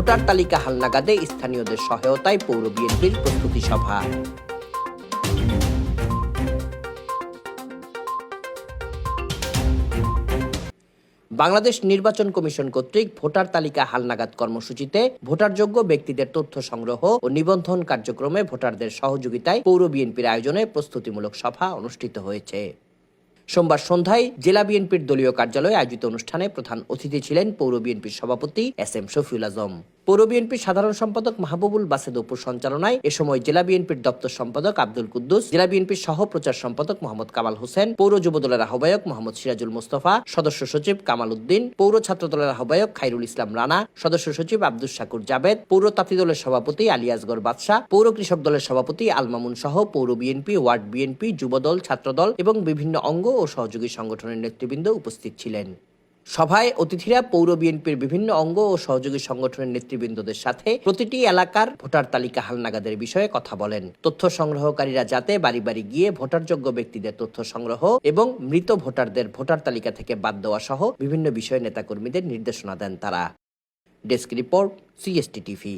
Voter তালিকা হালনাগাদে স্থানীয়দের সহায়তায় পৌর বিএনপির প্রস্তুতি সভা। বাংলাদেশ নির্বাচন কমিশন কর্তৃক ভোটার তালিকা হালনাগাদ কর্মসূচিতে ভোটারযোগ্য ব্যক্তিদের তথ্য সংগ্রহ ও নিবন্ধন কার্যক্রমে ভোটারদের সহযোগিতায় পৌর বিএনপির আয়োজনে প্রস্তুতিমূলক সভা অনুষ্ঠিত হয়েছে। সোমবার সন্ধ্যায় জেলা বিএনপির দলীয় কার্যালয়ে আয়োজিত অনুষ্ঠানে প্রধান অতিথি ছিলেন পৌর বিএনপির সভাপতি এস এম শফিউল আজম। পৌর বিএনপির সাধারণ সম্পাদক মাহবুবুল বাসেদ অপুর সঞ্চালনায় এ সময় জেলা বিএনপির দপ্তর সম্পাদক আব্দুল কুদ্দুস, জেলা বিএনপির সহ প্রচার সম্পাদক মোহাম্মদ কামাল হোসেন, পৌর যুবদলের আহ্বায়ক মোহাম্মদ সিরাজুল মোস্তফা, সদস্য সচিব কামাল উদ্দিন, পৌর ছাত্র দলের আহ্বায়ক খাইরুল ইসলাম রানা, সদস্য সচিব আব্দুল শাকুর জাবেদ, পৌর তাঁতি দলের সভাপতি আলী আসগর বাদশাহ, পৌর কৃষক দলের সভাপতি আলমামুন সহ পৌর বিএনপি, ওয়ার্ড বিএনপি, যুবদল, ছাত্রদল এবং বিভিন্ন অঙ্গ ও সহযোগী সংগঠনের নেতৃবৃন্দ উপস্থিত ছিলেন। সভায় অতিথিরা পৌর বিএনপির বিভিন্ন অঙ্গ ও সহযোগী সংগঠনের নেতৃবৃন্দদের সাথে প্রতিটি এলাকার ভোটার তালিকা হালনাগাদের বিষয়ে কথা বলেন। তথ্য সংগ্রহকারীরা যাতে বাড়ি বাড়ি গিয়ে ভোটারযোগ্য ব্যক্তিদের তথ্য সংগ্রহ এবং মৃত ভোটারদের ভোটার তালিকা থেকে বাদ দেওয়া সহ বিভিন্ন বিষয়ে নেতাকর্মীদের নির্দেশনা দেন তারা। Desk report, CST TV.